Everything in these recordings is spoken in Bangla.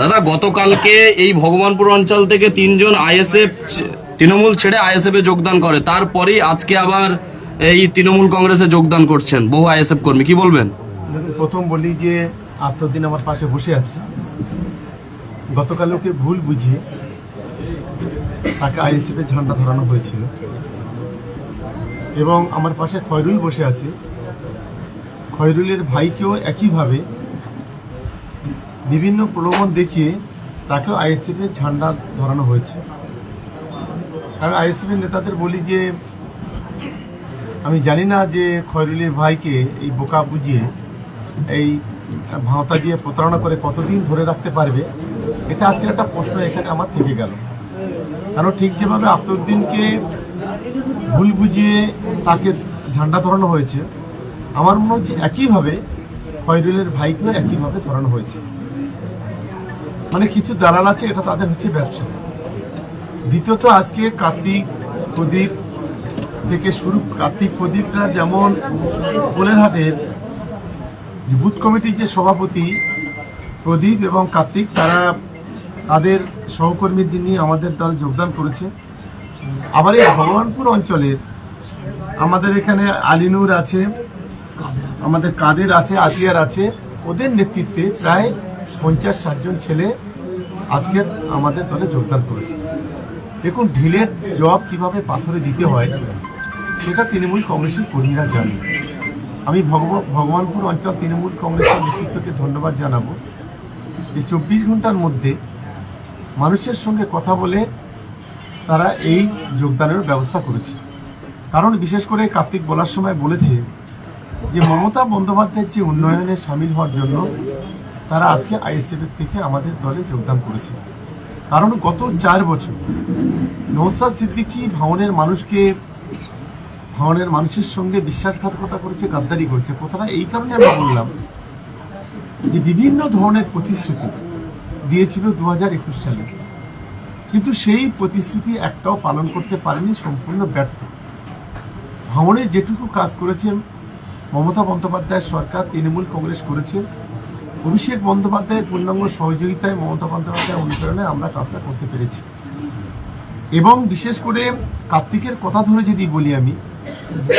দাদা, গতকালকে এই ভগবানপুর অঞ্চল থেকে তিনজন আইএসএফ তৃণমূল ছেড়ে আইএসএফ এ যোগদান করে। তারপরেই আজকে আবার এই তৃণমূল কংগ্রেসে যোগদান করছেন বহু আইএসএফ কর্মী। কি বলবেন? প্রথম বলি যে আত্মদিন আমার পাশে বসে আছে। গতকাল ওকে ভুল বুঝিয়ে তাকে আইএসএফের ঝান্ডা ধরানো হয়েছিল। এবং আমার পাশে খয়রুল বসে আছে। খয়রুলের ভাইকেও একইভাবে বিভিন্ন প্রলোভন দেখিয়ে তাকেও আইএসএফের ঝান্ডা ধরানো হয়েছে। আমি আইএসএফের নেতাদের বলি যে, আমি জানি না যে খয়রুলের ভাইকে এই বোকা বুঝিয়ে এই ভাঁওতা দিয়ে প্রতারণা করে কতদিন ধরে রাখতে পারবে, এটা আজকের একটা প্রশ্ন এখানে আমার থেকে গেল। কারণ ঠিক যেভাবে আফতউদ্দিনকে ভুল বুঝিয়ে তাকে ঝান্ডা ধরানো হয়েছে, আমার মনে হচ্ছে একইভাবে খয়রুলের ভাইকেও একইভাবে ধরানো হয়েছে। মানে কিছু দালাল আছে, এটা তাদের হচ্ছে ব্যবসা। দ্বিতীয়ত আজকে কার্তিক প্রদীপ থেকে শুরু, কার্তিক প্রদীপরা যেমন কোলেরহাটের বুথ কমিটির যে সভাপতি প্রদীপ এবং কার্তিক, তারা তাদের সহকর্মীদের নিয়ে আমাদের দল যোগদান করেছে। আবার এই ভগবানপুর অঞ্চলের আমাদের এখানে আলিনুর আছে, আমাদের কাদের আছে, আতিয়ার আছে, ওদের নেতৃত্বে প্রায় পঞ্চাশ ষাটজন ছেলে আজকের আমাদের দলে যোগদান করেছে। দেখুন, ঢিলের জবাব কীভাবে পাথরে দিতে হয়, সেটা তৃণমূল কংগ্রেসের কর্মীরা জানে আমি ভগব- ভগবানপুর অঞ্চল তৃণমূল কংগ্রেসের নেতৃত্বকে ধন্যবাদ জানাব যে চব্বিশ ঘণ্টার মধ্যে মানুষের সঙ্গে কথা বলে তারা এই যোগদানের ব্যবস্থা করেছে। কারণ, বিশেষ করে কার্তিক বলার সময় বলেছে যে মমতা বন্দ্যোপাধ্যায়ের যে উন্নয়নে সামিল হওয়ার জন্য তারা আজকে আইএসএফ থেকে আমাদের দলে যোগদান করেছে। কারণ গত চার বছর নৌসাদ সিদ্দিকি ভাওনের মানুষকে, ভাওনের মানুষের সঙ্গে বিশ্বাসঘাতকতা করেছে, গাদ্দারি করেছে। কথাটা এই কারণে আমরা বললাম যে বিভিন্ন ধরনের প্রতিশ্রুতি দিয়েছিল দু হাজার একুশ সালে। কিন্তু সেই প্রতিশ্রুতি একটাও পালন করতে পারেনি, সম্পূর্ণ ব্যর্থ। ভাঙনে যেটুকু কাজ করেছেন, মমতা বন্দ্যোপাধ্যায়ের সরকার, তৃণমূল কংগ্রেস করেছে। অভিষেক বন্দ্যোপাধ্যায়ের পূর্ণাঙ্গ সহযোগিতায় মমতা বন্দ্যোপাধ্যায়ের অনুপ্রেরণায় আমরা কাজটা করতে পেরেছি। এবং বিশেষ করে কার্তিকের কথা ধরে যদি বলি আমি,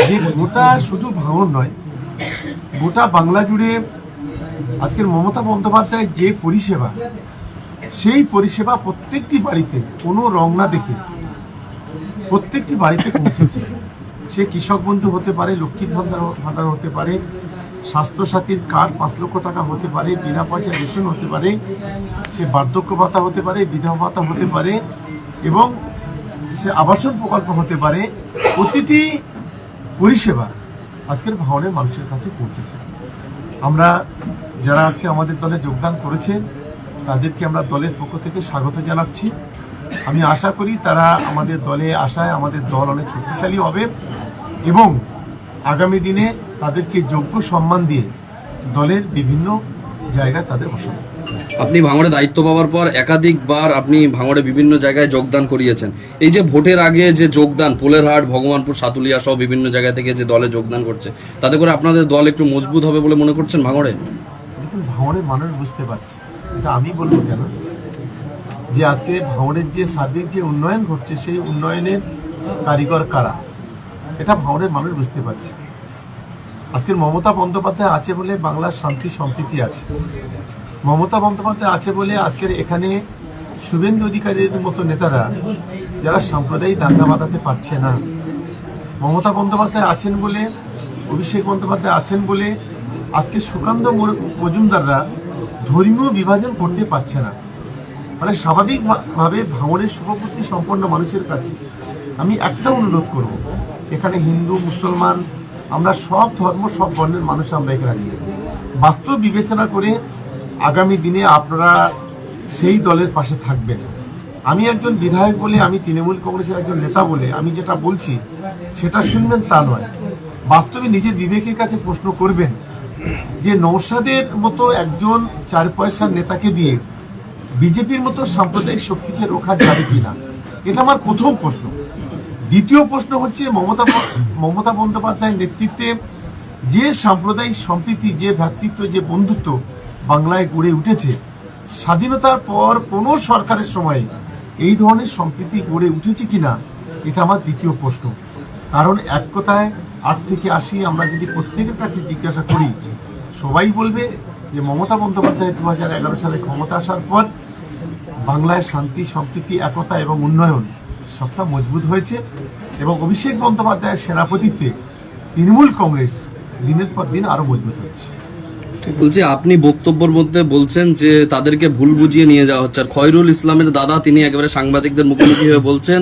যে গোটা শুধু ভাঙন নয়, গোটা বাংলা জুড়ে আজকের মমতা বন্দ্যোপাধ্যায়ের যে পরিষেবা, সেই পরিষেবা প্রত্যেকটি বাড়িতে কোনো রং না দেখে প্রত্যেকটি বাড়িতে পৌঁছেছে। সে কৃষক বন্ধু হতে পারে, লক্ষ্মীর ভান্ডার ভান্ডার হতে পারে স্বাস্থ্যসাথীর কার্ড পাঁচ লক্ষ টাকা হতে পারে, বিনা পয়সা রেশন হতে পারে, সে বার্ধক্য ভাতা হতে পারে, বিধবা ভাতা হতে পারে এবং সে আবাসন প্রকল্প হতে পারে, প্রতিটি পরিষেবা আজকের ভাওনের মানুষের কাছে পৌঁছেছে। আমরা যারা আজকে আমাদের দলে যোগদান করেছে তাদেরকে আমরা দলের পক্ষ থেকে স্বাগত জানাচ্ছি। আমি আশা করি তারা আমাদের দলে আসায় আমাদের দল অনেক শক্তিশালী হবে এবং আগামী দিনে তাদেরকে যোগ্য সম্মান দিয়ে দলের বিভিন্ন জায়গায় তাদের বসাবো আপনি ভাঙড়ে দায়িত্ব পাওয়ার পর একাধিকবার আপনি ভাঙড়ে বিভিন্ন জায়গায় যোগদান করিয়েছেন। এই যে ভোটের আগে যে যোগদান পোলেরহাট ভগবানপুর সাতুলিয়া সহ বিভিন্ন জায়গা থেকে যে দলে যোগদান করছে তাতে করে আপনাদের দল একটু মজবুত হবে বলে মনে করছেন ভাঙড়ে? দেখুন ভাঙড়ের মানুষ বুঝতে পারছে। এটা আমি বলব কেন? যে আজকে ভাঙড়ের যে সার্বিক যে উন্নয়ন ঘটছে সেই উন্নয়নের কারিগর কারা? এটা ভাঙড়ের মানুষ বুঝতে পারছে। আজকের মমতা বন্দ্যোপাধ্যায় আছে বলে বাংলার শান্তি সম্প্রীতি আছে। মমতা বন্দ্যোপাধ্যায় আছে বলে আজকের এখানে শুভেন্দু অধিকারীর মতো নেতারা, যারা সাম্প্রদায়িক দাঙ্গা বাঁধাতে পারছে না। মমতা বন্দ্যোপাধ্যায় আছেন বলে, অভিষেক বন্দ্যোপাধ্যায় আছেন বলে আজকে সুকান্ত মজুমদাররা ধর্মীয় বিভাজন করতে পারছে না। মানে স্বাভাবিকভাবে ভাঙড়ের শুভবুদ্ধি সম্পন্ন মানুষের কাছে আমি একটা অনুরোধ করব। এখানে হিন্দু, মুসলমান আমরা সব ধর্ম, সব বর্ণের মানুষ আমরা এখানে আছি। বাস্তব বিবেচনা করে আগামী দিনে আপনারা সেই দলের পাশে থাকবেন। আমি একজন বিধায়ক বলে, আমি তৃণমূল কংগ্রেসের একজন নেতা বলে আমি যেটা বলছি, সেটা শুনবেন তা নয়। বাস্তবে নিজের বিবেকের কাছে প্রশ্ন করবেন যে নৌসাদের মতো একজন চার পয়সার নেতাকে দিয়ে বিজেপির মতো সাম্প্রদায়িক শক্তিকে রোখা যাবে কিনা? এটা আমার প্রথম প্রশ্ন। দ্বিতীয় প্রশ্ন হচ্ছে মমতা মমতা বন্দ্যোপাধ্যায়ের নেতৃত্বে যে সাম্প্রদায়িক সম্প্রীতি, যে ভ্রাতৃত্ব, যে বন্ধুত্ব বাংলায় গড়ে উঠেছে, স্বাধীনতার পর কোনো সরকারের সময় এই ধরনের সম্প্রীতি গড়ে উঠেছে কিনা, এটা আমার দ্বিতীয় প্রশ্ন। কারণ এক কথায়, আট থেকে আশি আমরা যদি প্রত্যেকের কাছে জিজ্ঞাসা করি, সবাই বলবে যে মমতা বন্দ্যোপাধ্যায় দু হাজার এগারো সালে ক্ষমতা আসার পর বাংলায় শান্তি, সম্প্রীতি, একতা এবং উন্নয়ন সবটা মজবুত হয়েছে এবং অভিষেক বন্দ্যোপাধ্যায়ের সেনাপতিত্বে তৃণমূল কংগ্রেস দিনের পর দিন আরও মজবুত হচ্ছে। বলছি, আপনি বক্তব্যের মধ্যে বলছেন যে তাদেরকে ভুল বুঝিয়ে নিয়ে যাওয়া হচ্ছে। আর খয়রুল ইসলামের দাদা, তিনি একেবারে সাংবাদিকদের মুখোমুখি হয়ে বলছেন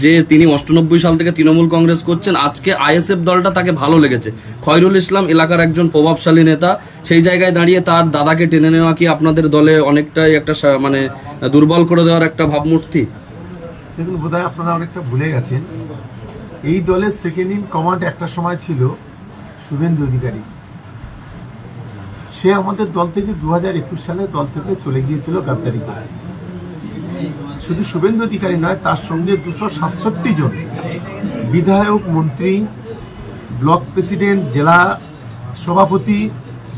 যে তিনি অষ্টানব্বই সাল থেকে তৃণমূল কংগ্রেস করছেন। আজকে আইএসএফ দলটা তাকে ভালো লেগেছে। খয়রুল ইসলাম এলাকার একজন প্রভাবশালী নেতা, সেই জায়গায় দাঁড়িয়ে তার দাদাকে টেনে নেওয়া কি আপনাদের দলে অনেকটাই একটা মানে দুর্বল করে দেওয়ার একটা ভাবমূর্তি? দেখুন, বোধহয় আপনারা অনেকটা ভুলে গেছেন। এই দলের সেকেন্ড ইন কমান্ড একটা সময় ছিল শুভেন্দু অধিকারী। সে আমাদের দল থেকে দু হাজার একুশ সালে দল থেকে চলে গিয়েছিল গাদ্দারি শুধু শুভেন্দু অধিকারী নয়, তার সঙ্গে দুশো সাতষট্টি জন বিধায়ক, মন্ত্রী, ব্লক প্রেসিডেন্ট, জেলা সভাপতি,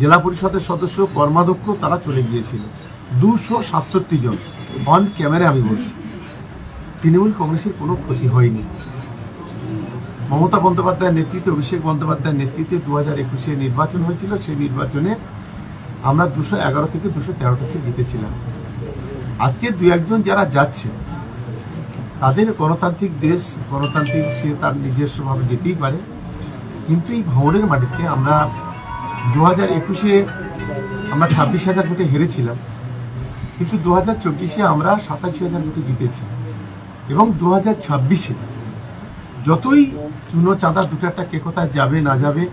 জেলা পরিষদের সদস্য, কর্মাধ্যক্ষ, তারা চলে গিয়েছিল। দুশো সাতষট্টি জন। অন ক্যামেরা আমি বলছি। তৃণমূল কংগ্রেসের কোনো ক্ষতি হয়নি। মমতা বন্দ্যোপাধ্যায়ের নেতৃত্বে, অভিষেক বন্দ্যোপাধ্যায়ের নেতৃত্বে দু হাজার একুশে নির্বাচন হয়েছিল। সেই নির্বাচনে আমরা দুশো এগারো থেকে দুশো তেরোটা সিট জিতেছিলাম। আজকে দু একজন যারা যাচ্ছে, তাদের গণতান্ত্রিক দেশ, গণতান্ত্রিক সে তার নিজস্বভাবে যেতেই পারে। কিন্তু এই ভবনের মাটিতে আমরা দু হাজার একুশে আমরা ছাব্বিশ হাজার ভোটে হেরেছিলাম। কিন্তু দু হাজার চব্বিশে আমরা সাতাশি হাজার ভোটে জিতেছি। এবং দু হাজার ছাব্বিশে যতই চুনো চাঁদা দুটো একটা কে কোথায় যাবে, না যাবে,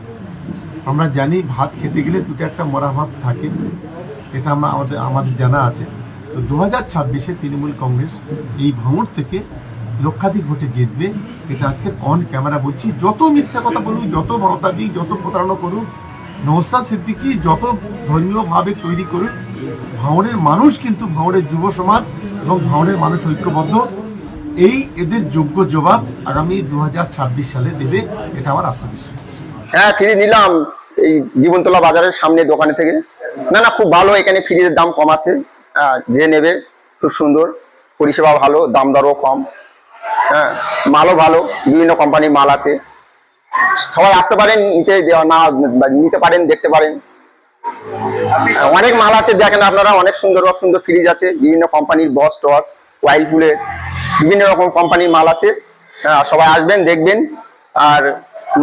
আমরা জানি ভাত খেতে গেলে দুটো একটা মরা ভাত থাকে। এটা আমরা আমাদের আমাদের জানা আছে। তো দু হাজার ছাব্বিশে তৃণমূল কংগ্রেস এই ভাঙড় থেকে লক্ষাধিক ভোটে জিতবে। এটা আজকে অন ক্যামেরা বলছি, যত মিথ্যা কথা বলুক, যত মমতা দিই যত প্রতারণা করুক নৌসাদ সিদ্দিকি যত ধর্মীয়ভাবে তৈরি করুক, ভাঙড়ের মানুষ কিন্তু ভাঙড়ের যুব সমাজ এবং ভাঙড়ের মানুষ ঐক্যবদ্ধ। এই এদের যোগ্য জবাব আগামী দু সালে দেবে এটা আমার আত্মবিশ্বাস। হ্যাঁ ফ্রিজ নিলাম এই জীবনতলা বাজারের সামনে দোকানে থেকে। না না খুব ভালো এখানে ফ্রিজের দাম কম আছে। হ্যাঁ, যে নেবে খুব সুন্দর। পরিষেবা ভালো দাম দরও কম। হ্যাঁ মালও ভালো বিভিন্ন কোম্পানির মাল আছে। সবাই আসতে পারেন নিতে না নিতে পারেন দেখতে পারেন। হ্যাঁ, অনেক মাল আছে দেখেন আপনারা অনেক সুন্দর সুন্দর ফ্রিজ আছে। বিভিন্ন কোম্পানির বস টস ওয়াইলফুলের বিভিন্ন রকম কোম্পানির মাল আছে। সবাই আসবেন দেখবেন। আর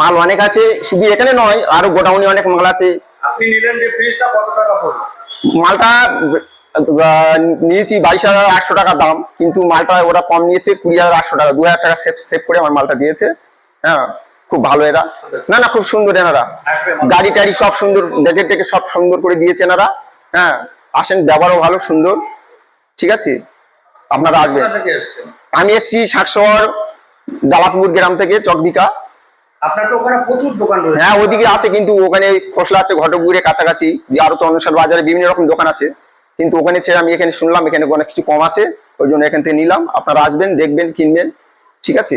মাল অনেক আছে শুধু এখানে নয় আরও গোডাউনে অনেক মাল আছে। আপনি নিলেন যে ফ্রিজটা কত টাকা পড়ল? মালটা নিয়েছি বাইশ হাজার আটশো টাকা দাম কিন্তু মালটা ওরা কম নিয়েছে কুড়ি হাজার আটশো টাকা দু হাজার টাকা সেভ সেভ করে আমার মালটা দিয়েছে। হ্যাঁ খুব ভালো এরা। না না খুব সুন্দর এনারা। গাড়ি টাড়ি সব সুন্দর দেখে টেকে সব সুন্দর করে দিয়েছে এনারা। হ্যাঁ আসেন ব্যবহারও ভালো সুন্দর। ঠিক আছে? আপনারা আসবেন। আমি এসছি শাকশহর ডালাপুর গ্রাম থেকে চকবিকা। হ্যাঁ ওদিকে আছে কিন্তু ওখানে খোসলা আছে ঘটকগুড়ে কাছাকাছি যে আরও বাজারে বিভিন্ন রকম দোকান আছে। কিন্তু ওখানে ছেড়ে আমি এখানে শুনলাম এখানে অনেক কিছু কম আছে ওই জন্য এখান থেকে নিলাম। আপনারা আসবেন দেখবেন কিনবেন ঠিক আছে?